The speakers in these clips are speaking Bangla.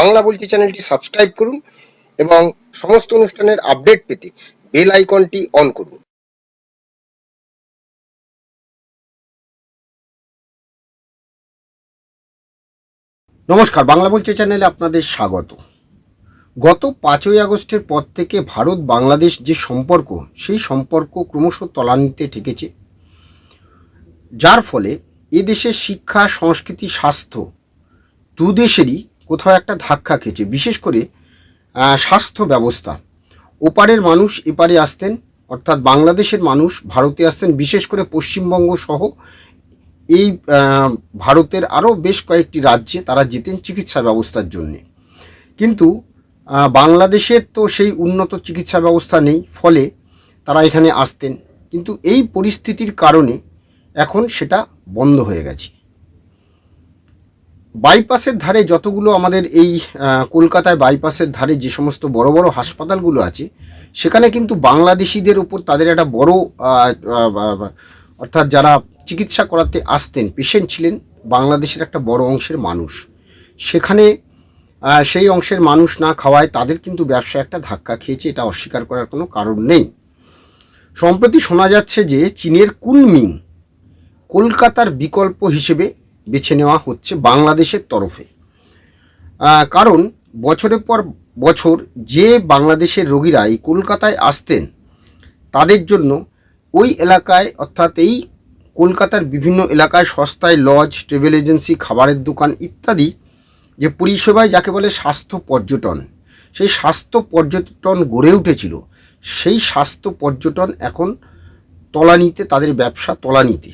বাংলা বলছি চ্যানেলটি সাবস্ক্রাইব করুন এবং সমস্ত অনুষ্ঠানের আপডেট পেতে বেল আইকনটি অন করুন। নমস্কার, বাংলা বলছি চ্যানেলে আপনাদের স্বাগত। গত পাঁচই আগস্টের পর থেকে ভারত বাংলাদেশ যে সম্পর্ক, সেই সম্পর্ক ক্রমশ তলানিতে ঠেকেছে। যার ফলে এদেশের শিক্ষা, সংস্কৃতি, স্বাস্থ্য দু দেশেরই কোথাও একটা ধাক্কা খেয়েছে। বিশেষ করে স্বাস্থ্য ব্যবস্থা। ওপারের মানুষ এপারে আসতেন, অর্থাৎ বাংলাদেশের মানুষ ভারতে আসতেন, বিশেষ করে পশ্চিমবঙ্গ সহ এই ভারতের আরও বেশ কয়েকটি রাজ্যে তারা যেতেন চিকিৎসা ব্যবস্থার জন্যে। কিন্তু বাংলাদেশের তো সেই উন্নত চিকিৎসা ব্যবস্থা নেই, ফলে তারা এখানে আসতেন। কিন্তু এই পরিস্থিতির কারণে এখন সেটা বন্ধ হয়ে গেছে। বাইপাসের ধারে যতগুলো আমাদের এই কলকাতায় বাইপাসের ধারে যে সমস্ত বড় বড় হাসপাতালগুলো আছে, সেখানে কিন্তু বাংলাদেশিদের উপর তাদের একটা বড় অর্থাৎ যারা চিকিৎসা করাতে আসতেন পেশেন্ট ছিলেন বাংলাদেশের একটা বড় অংশের মানুষ। সেখানে সেই অংশের মানুষ না খাওয়ায় তাদের কিন্তু ব্যবসা একটা ধাক্কা খেয়েছে, এটা অস্বীকার করার কোনো কারণ নেই। সম্প্রতি শোনা যাচ্ছে যে চীনের কুনমিং কলকাতার বিকল্প হিসেবে বেছে নেওয়া হচ্ছে বাংলাদেশের তরফে। কারণ বছরের পর বছর যে বাংলাদেশের রোগীরা এই কলকাতায় আসতেন, তাদের জন্য ওই এলাকায় অর্থাৎ এই কলকাতার বিভিন্ন এলাকায় সস্তায় লজ, ট্রাভেল এজেন্সি, খাবারের দোকান ইত্যাদি যে পরিষেবায় যাকে বলে স্বাস্থ্য পর্যটন, সেই স্বাস্থ্য পর্যটন গড়ে উঠেছিল। সেই স্বাস্থ্য পর্যটন এখন তলানিতে, তাদের ব্যবসা তলানিতে।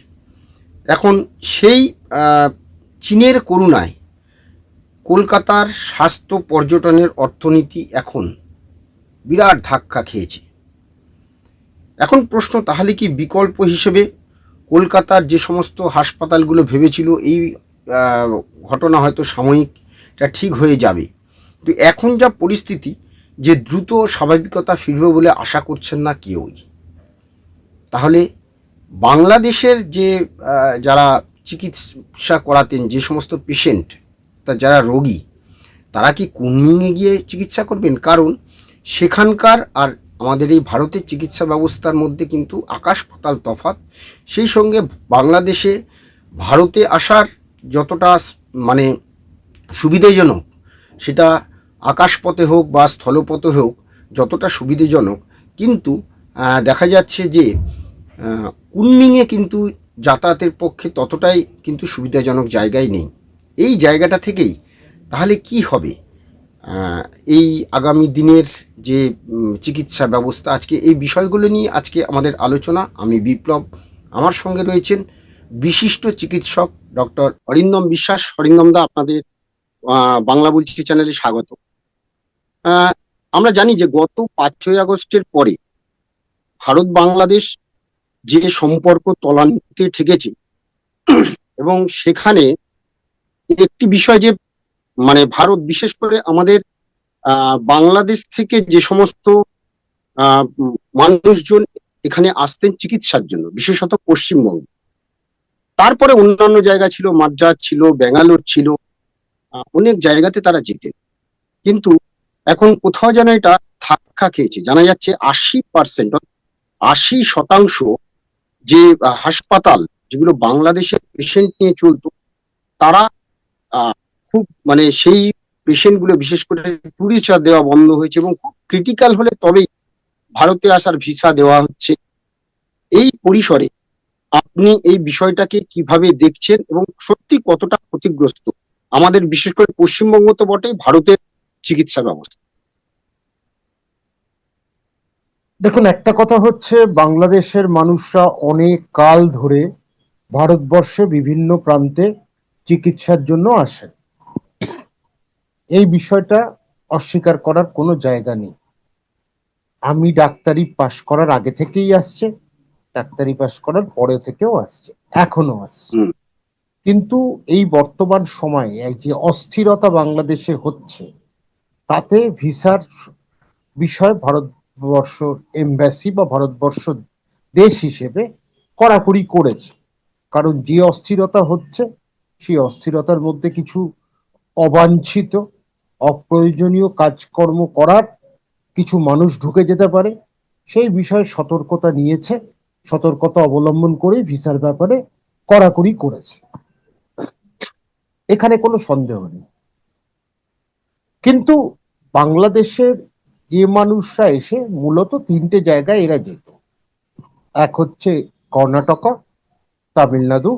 এখন সেই চীনের করুণায় কলকাতার স্বাস্থ্য পর্যটনের অর্থনীতি এখন বিরাট ধাক্কা খেয়েছে। এখন প্রশ্ন, তাহলে কি বিকল্প হিসেবে কলকাতার যে সমস্ত হাসপাতালগুলো ভেবেছিল এই ঘটনা হয়তো সাময়িক এটা ঠিক হয়ে যাবে, কিন্তু এখন যা পরিস্থিতি, যে দ্রুত স্বাভাবিকতা ফিরবে বলে আশা করছেন না কেউই। তাহলে বাংলাদেশের যে যারা চিকিৎসা করাতেন, যে সমস্ত পেশেন্ট তা যারা রোগী, তারা কি কুনমিংয়ে গিয়ে চিকিৎসা করবেন? কারণ সেখানকার আর আমাদের এই ভারতের চিকিৎসা ব্যবস্থার মধ্যে কিন্তু আকাশ পাতাল তফাৎ। সেই সঙ্গে বাংলাদেশে ভারতে আসার যতটা মানে সুবিধাজনক, সেটা আকাশপথে হোক বা স্থলপথে হোক, যতটা সুবিধাজনক। কিন্তু দেখা যাচ্ছে যে কুনমিংয়ে কিন্তু যাতায়াতের পক্ষে ততটাই কিন্তু সুবিধাজনক জায়গায় নেই। এই জায়গাটা থেকেই তাহলে কি হবে? এই আগামী দিনের যে চিকিৎসা ব্যবস্থা, আজকে এই বিষয়গুলো নিয়ে আজকে আমাদের আলোচনা, আমি বিপ্লব আমার সঙ্গে রয়েছেন বিশিষ্ট চিকিৎসক ডক্টর অরিন্দম বিশ্বাস। অরিন্দম দা, আপনাদের বাংলা বলছি চ্যানেলে স্বাগত। আমরা জানি যে গত পাঁচই আগস্টের পরে ভারত বাংলাদেশ যে সম্পর্ক তলানিতে ঠেকেছে। এবং সেখানে একটি বিষয় যে মানে ভারত বিশেষ করে আমাদের বাংলাদেশ থেকে যে সমস্ত মানুষজন এখানে আসতেন চিকিৎসার জন্য, বিশেষত পশ্চিমবঙ্গ। তারপরে অন্যান্য জায়গা ছিল মাদ্রাজ ছিল, ব্যাঙ্গালোর ছিল অনেক জায়গাতে তারা যেতেন। কিন্তু এখন কোথাও যেন এটা ধাক্কা খেয়েছে। জানা যাচ্ছে আশি পার্সেন্ট আশি শতাংশ যে হাসপাতাল যেগুলো বাংলাদেশের পেশেন্ট নিয়ে চলতো, তারা খুব মানে সেই পেশেন্টগুলো বিশেষ করে টুরিস্ট দেওয়া বন্ধ হয়েছে এবং খুব ক্রিটিক্যাল হলে তবেই ভারতে আসার ভিসা দেওয়া হচ্ছে। এই পরিসরে আপনি এই বিষয়টাকে কীভাবে দেখছেন এবং সত্যি কতটা ক্ষতিগ্রস্ত? আমাদের বিশেষ করে পশ্চিমবঙ্গ তো বটেই ভারতের চিকিৎসা ব্যবস্থা। দেখুন একটা কথা হচ্ছে বাংলাদেশের মানুষরা অনেক কাল ধরে ভারতবর্ষে বিভিন্ন প্রান্তে চিকিৎসার জন্য আসেন। এই বিষয়টা অস্বীকার করার কোনো জায়গা নেই। আমি ডাক্তারি পাশ করার আগে থেকেই আসছে ডাক্তারি পাশ করার পরে থেকেও আসছে এখনও আসছে। কিন্তু এই বর্তমান সময়ে এই যে অস্থিরতা বাংলাদেশে হচ্ছে তাতে ভিসার বিষয় ভারতবর্ষ এমবাসি বা ভারতবর্ষ দেশ হিসেবে কড়াকড়ি করেছে। কারণ যে অস্থিরতা হচ্ছে, সেই অস্থিরতার মধ্যে কিছু অবাঞ্ছিত, অপ্রয়োজনীয় কাজকর্ম করার কিছু মানুষ ঢুকে যেতে পারে। সেই বিষয়ে সতর্কতা নিয়েছে, সতর্কতা অবলম্বন করে ভিসার ব্যাপারে কড়াকড়ি করেছে। এখানে কোনো সন্দেহ নেই। কিন্তু বাংলাদেশের যে মানুষরা এসে মূলত তিনটে জায়গায় এরা যেত। এক হচ্ছে কর্ণাটকা তামিলনাড়ু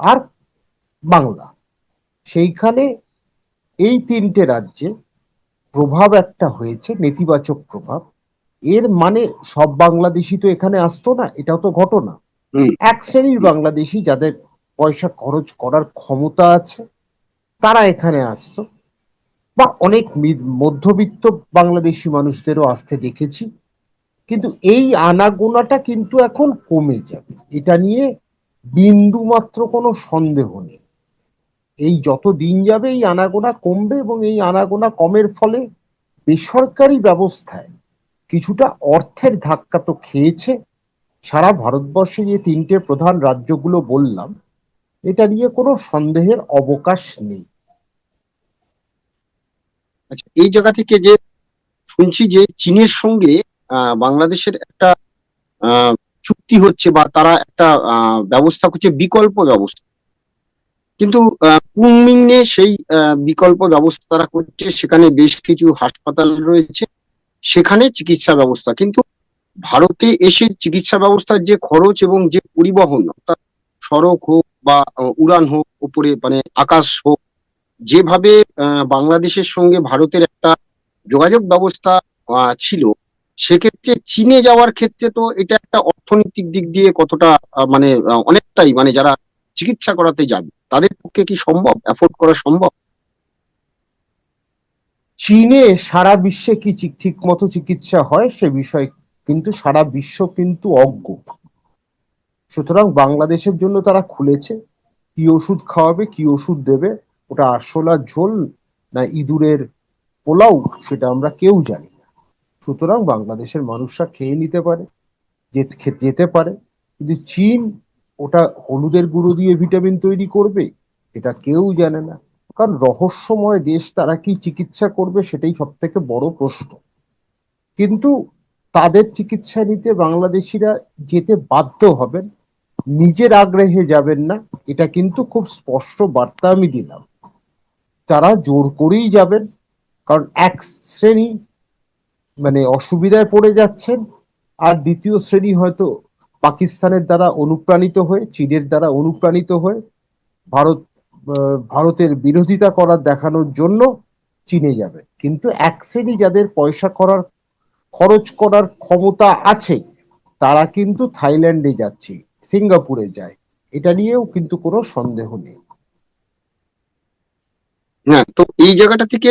আর বাংলা। সেইখানে এই তিনটে রাজ্যে প্রভাব একটা হয়েছে নেতিবাচক প্রভাব। এর মানে সব বাংলাদেশি তো এখানে আসতো না এটাও তো ঘটনা। এক শ্রেণির বাংলাদেশি যাদের পয়সা খরচ করার ক্ষমতা আছে তারা এখানে আসতো। বা অনেক মধ্যবিত্ত বাংলাদেশি মানুষদেরও আসতে দেখেছি। কিন্তু এই আনাগোনাটা কিন্তু এখন কমে যাবে। এটা নিয়ে বিন্দু মাত্র কোনো সন্দেহ নেই। এই যত দিন যাবে এই আনাগোনা কমবে এবং এই আনাগোনা কমের ফলে বেসরকারি ব্যবস্থায় কিছুটা অর্থের ধাক্কা তো খেয়েছে। সারা ভারতবর্ষে যে তিনটে প্রধান রাজ্যগুলো বললাম, এটা নিয়ে কোনো সন্দেহের অবকাশ নেই। আচ্ছা এই জায়গা থেকে যে শুনছি যে চীনের সঙ্গে বাংলাদেশের একটা চুক্তি হচ্ছে বা তারা একটা ব্যবস্থা করছে, বিকল্প ব্যবস্থা। কিন্তু কুমিংয়ে সেই বিকল্প ব্যবস্থা তারা করছে, সেখানে বেশ কিছু হাসপাতাল রয়েছে, সেখানে চিকিৎসা ব্যবস্থা। কিন্তু ভারতে এসে চিকিৎসা ব্যবস্থার যে খরচ এবং যে পরিবহন, অর্থাৎ সড়ক হোক বা উড়ান হোক উপরে মানে আকাশ হোক যেভাবে বাংলাদেশের সঙ্গে ভারতের একটা যোগাযোগ ব্যবস্থা ছিল, সেক্ষেত্রে চীনে যাওয়ার ক্ষেত্রে তো এটা একটা অর্থনৈতিক দিক দিয়ে কতটা মানে অনেকটাই মানে যারা চিকিৎসা করাতে যাবে, তাদের পক্ষে কি সম্ভব অ্যাফোর্ড করা সম্ভব? চীনে সারা বিশ্বে কি ঠিক মতো চিকিৎসা হয় সে বিষয়ে কিন্তু সারা বিশ্ব কিন্তু অজ্ঞ। সুতরাং বাংলাদেশের জন্য তারা খুলেছে, কি ওষুধ খাওয়াবে, কি ওষুধ দেবে ওটা আরশোলার ঝোল না ইঁদুরের পোলাও সেটা আমরা কেউ জানি না। সুতরাং বাংলাদেশের মানুষরা খেয়ে নিতে পারে যেতে পারে। কিন্তু চীন ওটা হলুদের গুঁড়ো দিয়ে ভিটামিন তৈরি করবে, এটা কেউ জানে না। কারণ রহস্যময় দেশ তারা কি চিকিৎসা করবে সেটাই সব থেকে বড় প্রশ্ন। কিন্তু তাদের চিকিৎসা নিতে বাংলাদেশিরা যেতে বাধ্য হবেন, নিজের আগ্রহে যাবেন না, এটা কিন্তু খুব স্পষ্ট বার্তা আমি দিলাম। তারা জোর করেই যাবেন। কারণ এক শ্রেণি মানে অসুবিধায় পড়ে যাচ্ছেন, আর দ্বিতীয় শ্রেণি হয়তো পাকিস্তানের দ্বারা অনুপ্রাণিত হয়ে, চীনের দ্বারা অনুপ্রাণিত হয়ে, ভারত ভারতের বিরোধিতা করার দেখানোর জন্য চীনে যাবে। কিন্তু এক শ্রেণি যাদের পয়সা করার, খরচ করার ক্ষমতা আছে, তারা কিন্তু থাইল্যান্ডে যাচ্ছে, সিঙ্গাপুরে যায়। এটা নিয়েও কিন্তু কোনো সন্দেহ নেই। হ্যাঁ তো এই জায়গাটা থেকে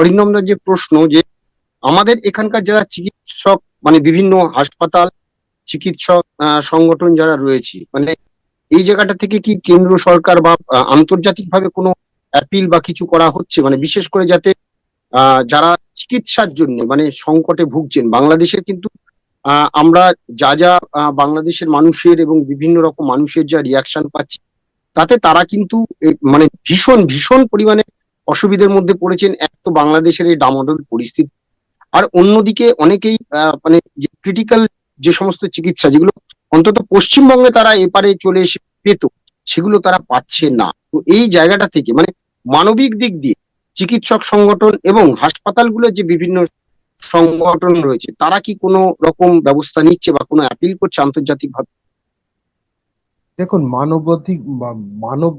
অরিন্দমদার যে প্রশ্ন যে আমাদের এখানকার যারা চিকিৎসক মানে বিভিন্ন হাসপাতাল, চিকিৎসক সংগঠন যারা রয়েছে মানে এই জায়গাটা থেকে কি কেন্দ্র সরকার বা আন্তর্জাতিকভাবে কোনো অ্যাপিল বা কিছু করা হচ্ছে? মানে বিশেষ করে যাতে যারা চিকিৎসার জন্য মানে সংকটে ভুগছেন বাংলাদেশের কিন্তু আমরা যা যা বাংলাদেশের মানুষের এবং বিভিন্ন রকম মানুষের যা রিয়াকশন পাচ্ছি, তাতে তারা কিন্তু মানে ভীষণ ভীষণ পরিমাণে অসুবিধার মধ্যে পড়েছেন এক তো বাংলাদেশের এই ডামাডোল পরিস্থিতি। আর অন্যদিকে অনেকেই মানে যে ক্রিটিক্যাল যে সমস্ত চিকিৎসা, যেগুলো অন্তত পশ্চিমবঙ্গে তারা এপারে চলে এসে পেত, সেগুলো তারা পাচ্ছে না। তো এই জায়গাটা থেকে মানে মানবিক দিক দিয়ে চিকিৎসক সংগঠন এবং হাসপাতালগুলোর যে বিভিন্ন সংগঠন রয়েছে, তারা কি কোনো রকম ব্যবস্থা নিচ্ছে বা কোনো অ্যাপিল করছে আন্তর্জাতিক ভাবে দেখুন, মানবাধিক মানব,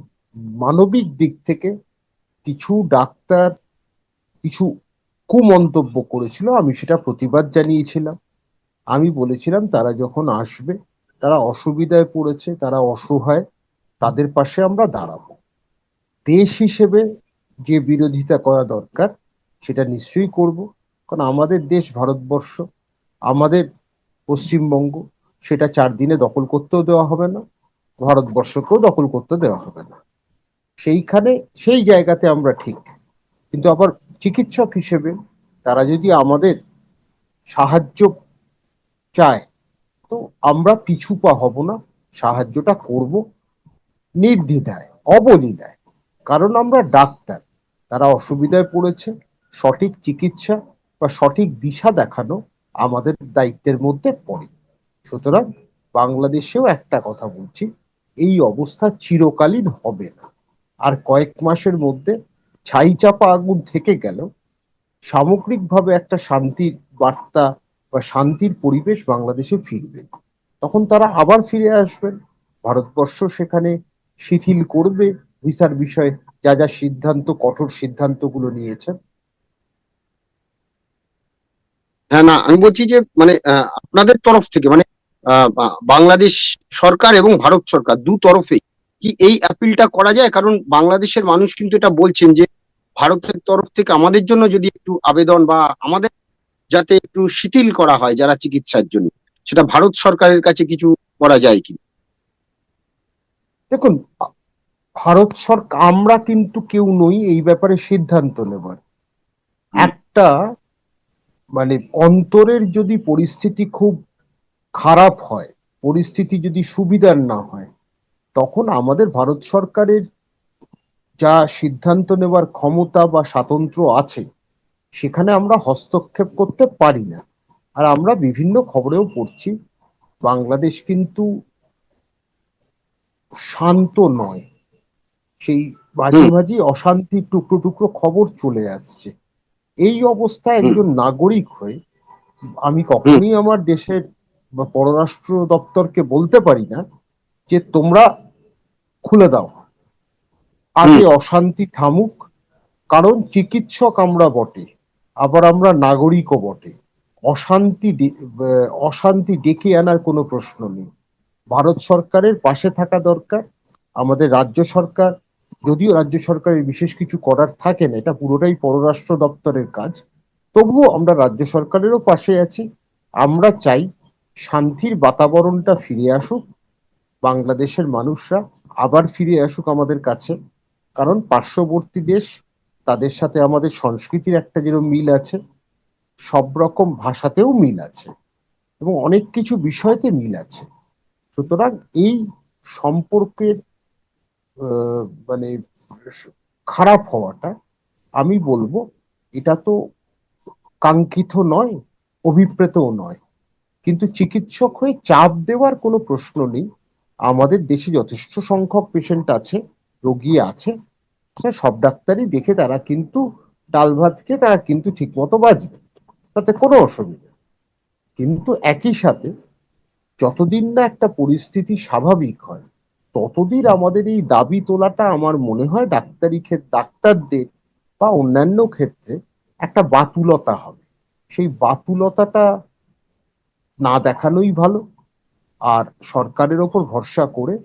মানবিক দিক থেকে কিছু ডাক্তার কিছু কুমন্তব্য করেছিল, আমি সেটা প্রতিবাদ জানিয়েছিলাম। আমি বলেছিলাম, তারা যখন আসবে, তারা অসুবিধায় পড়েছে, তারা অসহায়, তাদের পাশে আমরা দাঁড়াবো। দেশ হিসেবে যে বিরোধিতা করা দরকার, সেটা নিশ্চয়ই করব। কারণ আমাদের দেশ ভারতবর্ষ, আমাদের পশ্চিমবঙ্গ, সেটা চার দিনে দখল করতেও দেওয়া হবে না, ভারতবর্ষকেও দখল করতে দেওয়া হবে না। সেইখানে, সেই জায়গাতে আমরা ঠিক। কিন্তু আবার চিকিৎসক হিসেবে তারা যদি আমাদের সাহায্য চায়, তো আমরা পিছু পা হব না, সাহায্যটা করব, নির্দ্বিধায় অবলীলায় কারণ আমরা ডাক্তার, তারা অসুবিধায় পড়েছে, সঠিক চিকিৎসা বা সঠিক দিশা দেখানো আমাদের দায়িত্বের মধ্যে পড়ে। সুতরাং বাংলাদেশেও একটা কথা বলছি, এই অবস্থা চিরকালীন হবে না। আর কয়েক মাসের মধ্যে ছাই চাপা আগুন থেকে গেল। সামগ্রিকভাবে একটা শান্তির বার্তা বা শান্তির পরিবেশ বাংলাদেশে ফিরবে। তখন তারা আবার ফিরে আসবেন। ভারতবর্ষ সেখানে শিথিল করবে। ভিসার বিষয়ে যা যা সিদ্ধান্ত, কঠোর সিদ্ধান্তগুলো নিয়েছেন হ্যাঁ না, আমি বলছি যে মানে আপনাদের তরফ থেকে মানে বাংলাদেশ সরকার এবং ভারত সরকার দু তরফেই কি এই অ্যাপিলটা করা যায়? কারণ বাংলাদেশের মানুষ কিন্তু এটা বলছেন যে ভারতের তরফ থেকে আমাদের জন্য যদি একটু আবেদন বা আমাদের যাতে একটু শিথিল করা হয় যারা চিকিৎসার জন্য সেটা ভারত সরকারের কাছে কিছু করা যায় কি? দেখুন ভারত সরকার আমরা কিন্তু কেউ নই এই ব্যাপারে সিদ্ধান্ত নেবার। একটা মানে অন্তরের যদি পরিস্থিতি খুব খারাপ হয় পরিস্থিতি যদি সুবিধার না হয় তখন আমাদের ভারত সরকারের যা সিদ্ধান্ত নেবার ক্ষমতা বা স্বাতন্ত্র আছে সেখানে আমরা হস্তক্ষেপ করতে পারি না। আর আমরা বিভিন্ন খবরেও পড়ছি বাংলাদেশ কিন্তু শান্ত নয়। সেই মাঝে। মাঝে অশান্তির টুকরো টুকরো খবর চলে আসছে। এই অবস্থায় একজন নাগরিক হয়ে আমি কখনোই আমার দেশের পররাষ্ট্র দপ্তরকে বলতে পারি না যে তোমরা খুলে দাও আগে অশান্তি থামুক কারণ চিকিৎসক আমরা বটে আবার আমরা নাগরিকও বটে। অশান্তি অশান্তি ডেকে আনার কোনো প্রশ্ন নেই। ভারত সরকারের পাশে থাকা দরকার আমাদের রাজ্য সরকার যদিও রাজ্য সরকারের বিশেষ কিছু করার থাকে না এটা পুরোটাই পররাষ্ট্র দপ্তরের কাজ তবুও আমরা রাজ্য সরকারেরও পাশে আছি। আমরা চাই শান্তির বাতাবরণটা ফিরে আসুক বাংলাদেশের মানুষরা আবার ফিরে আসুক আমাদের কাছে। কারণ পার্শ্ববর্তী দেশ, তাদের সাথে আমাদের সংস্কৃতির একটা যেরকম মিল আছে, সব রকম ভাষাতেও মিল আছে এবং অনেক কিছু বিষয়তে মিল আছে। সুতরাং এই সম্পর্কের মানে খারাপ হওয়াটা আমি বলব, এটা তো কাঙ্ক্ষিত নয়, অভিপ্রেতও নয়। কিন্তু চিকিৎসক হয়ে চাপ দেওয়ার কোনো প্রশ্ন নেই। আমাদের দেশে যথেষ্ট সংখ্যক পেশেন্ট আছে, রোগী আছে। সেটা সব ডাক্তারই দেখে তারা কিন্তু ডাল ভাত খেয়ে তারা কিন্তু ঠিক মতো বাঁচবে তাতে কোনো অসুবিধা কিন্তু একই সাথে যতদিন না একটা পরিস্থিতি স্বাভাবিক হয়, ততদিন আমাদের এই দাবি তোলাটা আমার মনে হয় ডাক্তারি ক্ষেত্রে ডাক্তারদের বা অন্যান্য ক্ষেত্রে একটা বাতুলতা হবে। সেই বাতুলতাটা না দেখানোই ভালো। আর সরকারের ওপর ভরসা করে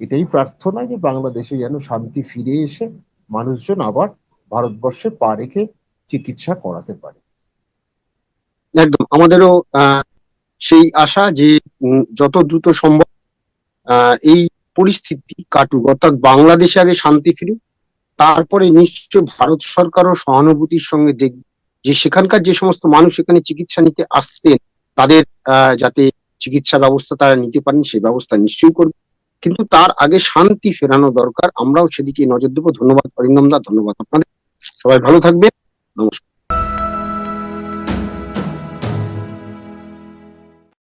এটাই প্রার্থনা যে বাংলাদেশে যেন শান্তি ফিরে এসে মানুষজন আবার ভারতবর্ষে পা রেখে চিকিৎসা করাতে পারে। একদম। আমাদেরও সেই আশা যে যত দ্রুত সম্ভব এই পরিস্থিতি কাটুক। অর্থাৎ বাংলাদেশে আগে শান্তি ফিরুক, তারপরে নিশ্চয় ভারত সরকারও সহানুভূতির সঙ্গে দেখবে যে, সেখানকার যে সমস্ত মানুষ এখানে চিকিৎসা নিতে আসছেন, তাদের যাতে চিকিৎসা ব্যবস্থা তারা নিতে পারেন, সেই ব্যবস্থা নিশ্চয়ই করবে। কিন্তু তার আগে শান্তি ফেরানো দরকার। আমরাও সেদিকে নজর দেবো। ধন্যবাদ, অরিন্দম দা, ধন্যবাদ আপনাদের। সবাই ভালো থাকবে নমস্কার।